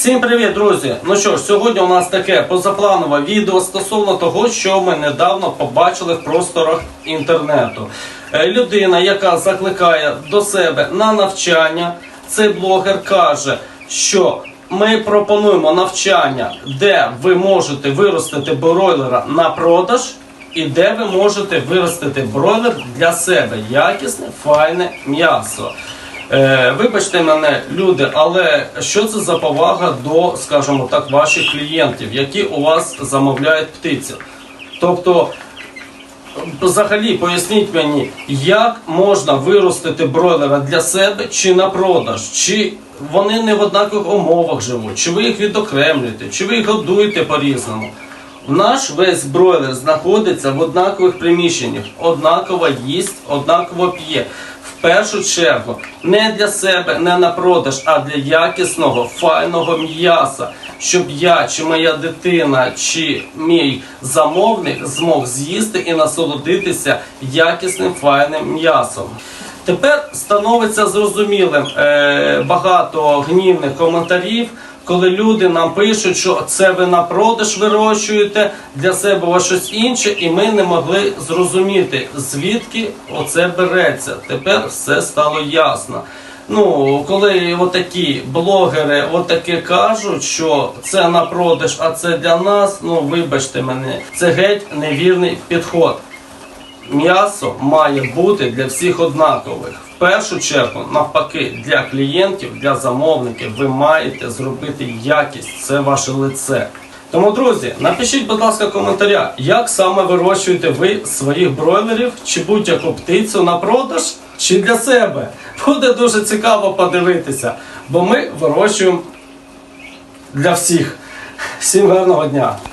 Всім привіт, друзі! Ну що ж, сьогодні у нас таке позапланове відео стосовно того, що ми недавно побачили в просторах інтернету. Е, Людина, яка закликає до себе на навчання, цей блогер каже, що ми пропонуємо навчання, де ви можете виростити бройлера на продаж. І де ви можете виростити бройлер для себе якісне, файне м'ясо. Е, вибачте мене, люди, але що це за повага до, скажімо так, ваших клієнтів, які у вас замовляють птицю? Тобто, взагалі, поясніть мені, як можна виростити бройлера для себе чи на продаж? Чи вони не в однакових умовах живуть, чи ви їх відокремлюєте, чи ви їх годуєте по-різному? Наш весь бройлер знаходиться в однакових приміщеннях, однаково їсть, однаково п'є. Першу чергу не для себе, не на продаж, а для якісного, файного м'яса, щоб я, чи моя дитина, чи мій замовник змог з'їсти і насолодитися якісним файним м'ясом. Тепер становиться зрозумілим е, багато гнівних коментарів, коли люди нам пишуть, що це ви на продаж вирощуєте для себе щось інше, і ми не могли зрозуміти, звідки оце береться. Тепер все стало ясно. Ну, коли отакі блогери отаке кажуть, що це на продаж, а це для нас, ну вибачте мене, це геть невірний підход. М'ясо має бути для всіх однакових. В першу чергу, навпаки, для клієнтів, для замовників, ви маєте зробити якість, це ваше лице. Тому, друзі, напишіть, будь ласка, коментаря, як саме вирощуєте ви своїх бройлерів чи будь-яку птицю на продаж, чи для себе. Буде дуже цікаво подивитися, бо ми вирощуємо для всіх. Всім гарного дня!